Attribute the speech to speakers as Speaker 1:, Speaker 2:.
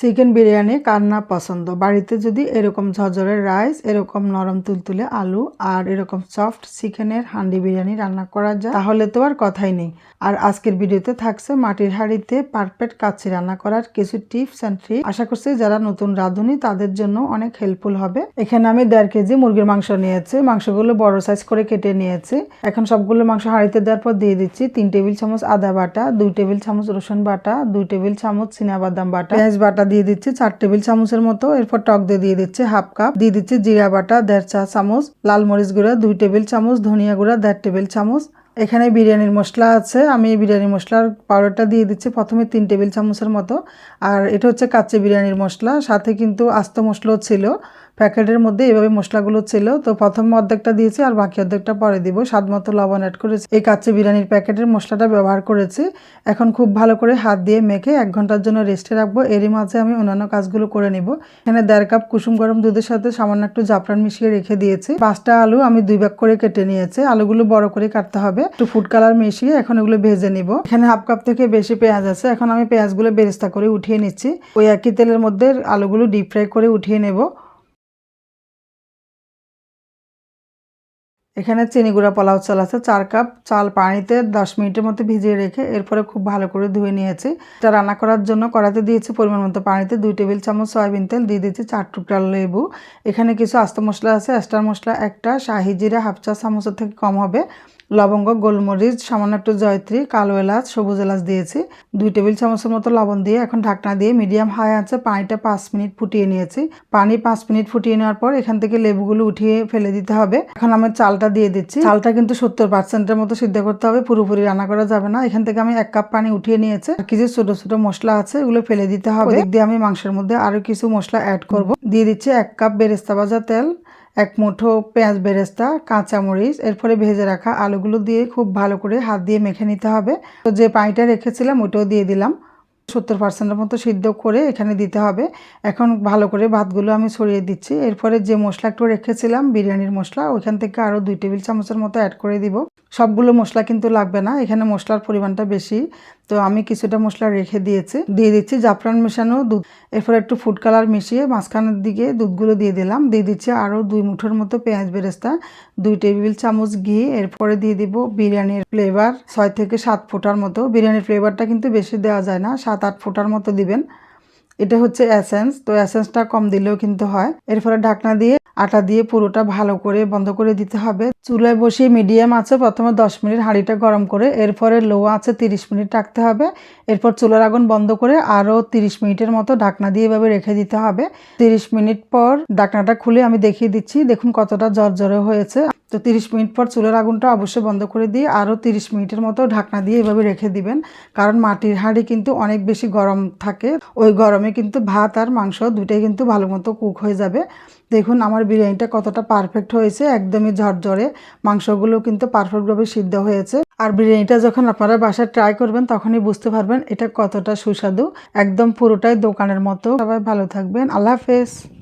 Speaker 1: Chicken biryani কার না পছন্দ। বাড়িতে যদি এরকম ঝরঝরের রাইস, এরকম নরম তুলতুলে আলু আর এরকম সফট চিকেনের হান্ডি বিরিয়ানি রান্না করা যায়, তাহলে তো আর কথাই নেই। আর আজকের ভিডিওতে থাকছে মাটির হাঁড়িতে পারফেক্ট কাচ্চি রান্না করার কিছু টিপস অ্যান্ড ট্রিক। আশা করছি যারা নতুন রাঁধুনি, তাদের জন্য অনেক হেল্পফুল হবে। এখানে আমি দেড় কেজি মুরগির মাংস নিয়েছি। মাংসগুলো বড় সাইজ করে কেটে নিয়েছি। এখন সবগুলো মাংস হাঁড়িতে দেওয়ার পর দিয়ে দিচ্ছি তিন টেবিল চামচ আদা বাটা, দুই টেবিল চামচ রসুন বাটা, দুই টেবিল চামচ বাদাম বাটা, পেঁয়াজ বাটা দিয়ে দিচ্ছি চার টেবিল চামচের মতো। এরপর টক দিয়ে দিয়ে দিচ্ছি হাফ কাপ। দিয়ে দিচ্ছি জিরা বাটা, দেড় চা চামচ। লাল মরিচ গুঁড়া, দুই টেবিল চামচ। ধনিয়া গুঁড়া, দেড় টেবিল চামচ। এখানে বিরিয়ানির মশলা আছে। আমি এই বিরিয়ানি মশলার পাউডারটা দিয়ে দিচ্ছি প্রথমে তিন টেবিল চামচের মতো। আর এটা হচ্ছে কাচ্চি বিরিয়ানির মশলা। সাথে কিন্তু আস্ত মশলাও ছিল। প্যাকেটের মধ্যে এভাবে মশলাগুলো ছিল। তো প্রথম অর্ধেকটা দিয়েছি আর বাকি অর্ধেকটা পরে দিব। স্বাদ মতো লবণ অ্যাড করেছি। এই কাচ্চি বিরিয়ানির প্যাকেটের মশলাটা ব্যবহার করেছি। এখন খুব ভালো করে হাত দিয়ে মেখে এক ঘণ্টার জন্য রেস্টে রাখব। এরই মাঝে আমি অন্যান্য কাজগুলো করে নিব। এখানে দেড় কাপ কুসুম গরম দুধের সাথে সামান্য একটু জাফরান মিশিয়ে রেখে দিয়েছি। পাঁচটা আলু আমি দুই ভাগ করে কেটে নিয়েছি। আলুগুলো বড় করে কাটতে হবে। একটু ফুড কালার মিশিয়ে এখন এগুলো ভেজে নিব। এখানে হাফ কাপ থেকে বেশি পেঁয়াজ আছে। এখন আমি পেঁয়াজগুলো বেরেস্তা করে উঠিয়ে নিচ্ছি। ওই একই তেলের মধ্যে আলুগুলো ডিপ ফ্রাই করে উঠিয়ে নেব। এখানে চিনি গুঁড়া পোলাও চাল আছে, চার কাপ চাল পানিতে দশ মিনিটের মতো ভিজিয়ে রেখে এরপরে খুব ভালো করে ধুয়ে নিয়েছি। এটা রান্না করার জন্য কড়াতে দিয়েছি পরিমাণ মতো পানিতে দুই টেবিল চামচ সয়াবিন তেল, দিয়ে দিয়েছি চার টুকরা লেবু। এখানে কিছু আস্ত মশলা আছে, এক্সট্রা মশলা একটা, শাহি জিরা হাফ চা চামচের থেকে কম হবে। লবঙ্গ, গোলমরিচ, সামান্য একটু জয়ত্রী, কালো এলাচ, সবুজ এলাচ দিয়েছি। দুই টেবিল চামচের মতো লবণ দিয়ে এখন ঢাকনা দিয়ে মিডিয়াম হাই আছে পানিটা পাঁচ মিনিট ফুটিয়ে নিয়েছি। পানি পাঁচ মিনিট ফুটিয়ে নেওয়ার পর এখান থেকে লেবুগুলো উঠিয়ে ফেলে দিতে হবে। এখন আমি চালটা দিয়ে দিচ্ছি। চালটা কিন্তু সত্তর পার্সেন্টের মতো সিদ্ধ করতে হবে। পুরোপুরি রান্না করা যাবে না। এখান থেকে আমি এক কাপ পানি উঠিয়ে নিয়েছি। আর কিছু ছোট ছোট মশলা আছে, এগুলো ফেলে দিতে হবে। দিয়ে আমি মাংসের মধ্যে আরও কিছু মশলা অ্যাড করব। দিয়ে দিচ্ছি এক কাপ বেরেস্তা ভাজা তেল। এক মুঠো পেঁয়াজ বেরেস্তা, কাঁচামরিচ, এরপরে ভেজে রাখা আলুগুলো দিয়ে খুব ভালো করে হাত দিয়ে মেখে নিতে হবে। তো যে পানিটা রেখেছিলাম ওটাও দিয়ে দিলাম। সত্তর পার্সেন্টের মতো সিদ্ধ করে এখানে দিতে হবে। এখন ভালো করে ভাতগুলো আমি ছড়িয়ে দিচ্ছি। এরপরে যে মশলা একটু রেখেছিলাম, বিরিয়ানির মশলা, ওইখান থেকে আরও দুই টেবিল চামচের মতো অ্যাড করে দিব। সবগুলো মশলা কিন্তু লাগবে না, এখানে মশলার পরিমাণটা বেশি। তো আমি কিছুটা মশলা রেখে দিয়েছি। দিয়ে দিচ্ছি জাফরান মেশানো দুধ। এরপর একটু ফুড কালার মিশিয়ে মাঝখানের দিকে দুধগুলো দিয়ে দিলাম। দিয়ে দিচ্ছি আরও দুই মুঠোর মতো পেঁয়াজ বেরেস্তা, দুই টেবিল চামচ ঘি। এরপরে দিয়ে দিব বিরিয়ানির ফ্লেভার ছয় থেকে সাত ফোটার মতো। বিরিয়ানির ফ্লেভারটা কিন্তু বেশি দেওয়া যায় না, সাত আট ফোটার মতো দিবেন। এটা হচ্ছে অ্যাসেন্স তো অ্যাসেন্সটা কম দিলেও কিন্তু হয়। এরপরে ঢাকনা দিয়ে আটা দিয়ে পুরোটা ভালো করে বন্ধ করে দিতে হবে। চুলায় বসিয়ে মিডিয়াম আছে, প্রথমে দশ মিনিট হাঁড়িটা গরম করে, এরপরে লো আছে তিরিশ মিনিট রাখতে হবে। এরপর চুলার আগুন বন্ধ করে আরও তিরিশ মিনিটের মতো ঢাকনা দিয়ে এভাবে রেখে দিতে হবে। তিরিশ মিনিট পর ঢাকনাটা খুলে আমি দেখিয়ে দিচ্ছি, দেখুন কতটা জর্জরে হয়েছে। তো তিরিশ মিনিট পর চুলার আগুনটা অবশ্যই বন্ধ করে দিয়ে আরও তিরিশ মিনিটের মতো ঢাকনা দিয়ে এভাবে রেখে দিবেন। কারণ মাটির হাঁড়ি কিন্তু অনেক বেশি গরম থাকে। ওই গরমে কিন্তু ভাত আর মাংস দুইটাই কিন্তু ভালো মতো কুক হয়ে যাবে। দেখুন আমার বিরিয়ানিটা কতটা পারফেক্ট হয়েছে, একদমই ঝরঝরে। মাংসগুলো কিন্তু পারফেক্টভাবে সিদ্ধ হয়েছে। আর বিরিয়ানিটা যখন আপনারা বাসায় ট্রাই করবেন, তখনই বুঝতে পারবেন এটা কতটা সুস্বাদু। একদম পুরোটাই দোকানের মতো। সবাই ভালো থাকবেন। আল্লাহ হাফেজ।